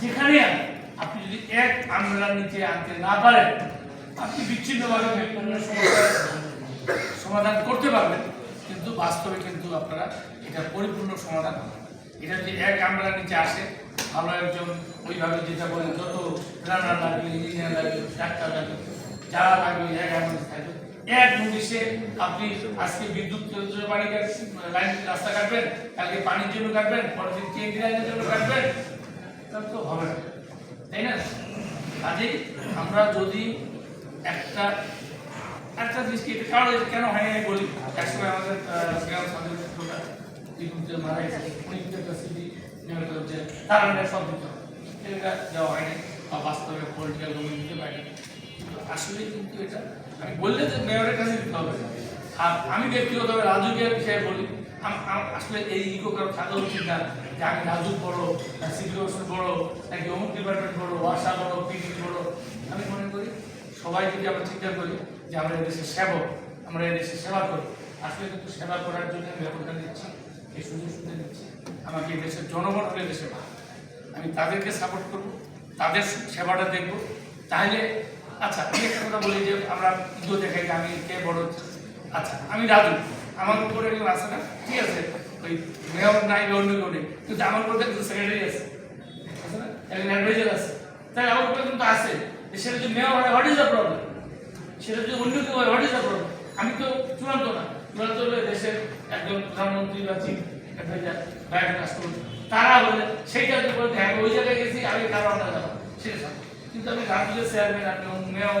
যেখানে আপনি যদি এক আমলার নিচে আনতে না পারেন, আপনি বিচ্ছিন্নভাবে সমাধান করতে পারবেন, কিন্তু বাস্তবে কিন্তু আপনারা এটা পরিপূর্ণ সমাধান এটা যদি এক আমলার নিচে আসে, ভালো একজন ওইভাবে যেটা বলেন, যত রান্নার লাগবে ইঞ্জিনিয়ার লাগবে, ডাক্তার লাগবে যারা লাগবে এক অ্যাম্বুলেন্স থাকবে। এক নোটিশে আপনি আজকে বিদ্যুৎ পানি লাইন রাস্তা কাটবেন, কালকে পানির জন্য কাটবেন, পরের দিন কেন্দ্রীয় জন্য কাটবেন তাহলে তো হবে না তাই না কাজেই আমরা যদি একটা একটা জিনিস কি কারণ কেন আমি বলি। একসময় আমাদের গ্রাম মারা গেছে উনি একটা হচ্ছে তার দিতে হবে। এটা হয়নি বা বাস্তবে পলিটিক্যাল গভর্নমেন্ট পারেনি আসলে কিন্তু এটা, আমি বললে যে মেয়রের কাছে দিতে হবে। আর আমি ব্যক্তিগতভাবে রাজুকে বিষয়ে বলি আসলে এই ইগো কারও থাকা উচিত না। যে আমি রাজু বড় সিটি কর্পোরেশন বড় নাকি অমুক ডিপার্টমেন্ট বড় ওয়াসা বড় পিডি বড় আমি মনে করি সবাই যদি আমরা চিন্তা করি যে আমরা এদেশের সেবক, আমরা এদেশের সেবা করি, আসলে কিন্তু সেবা করার জন্য আমি ব্যবস্থা নিচ্ছি, এই সুযোগ সুবিধা নিচ্ছি। আমাকে দেশের জনগণ হলে দেশে ভালো আমি তাদেরকে সাপোর্ট করব, তাদের সেবাটা দেখব। তাহলে আচ্ছা আমি একটা কথা বলি যে আমরা ইগো দেখাই যে আমি কে বড় আচ্ছা আমি রাজু। আমার উপরে কেউ আছে না? ঠিক আছে। ওই মেয়র নাই অন্য কেউ নেই। কিন্তু আমার উপরে কিন্তু সেক্রেটারি আছে। না? একজন অ্যাডভাইজার আছে। তাই আমার উপরে কিন্তু আছে। সেটা যদি মেয়র হয় ইজ প্রবলেম সেটা যদি অন্য কেউ হয় ইজ প্রবলেম আমি তো চূড়ান্ত না। চূড়ান্ত হলে দেশের একজন প্রধানমন্ত্রী বা চিফ অ্যাডভাইজার বা একজন তারা হলে সেইটা যদি বলতে হ্যাঁ ওই জায়গায় গেছি, আমি কারও আন্ডা যাব সেটা। কিন্তু আমি রাজ্যের চেয়ারম্যান আপনি মেয়র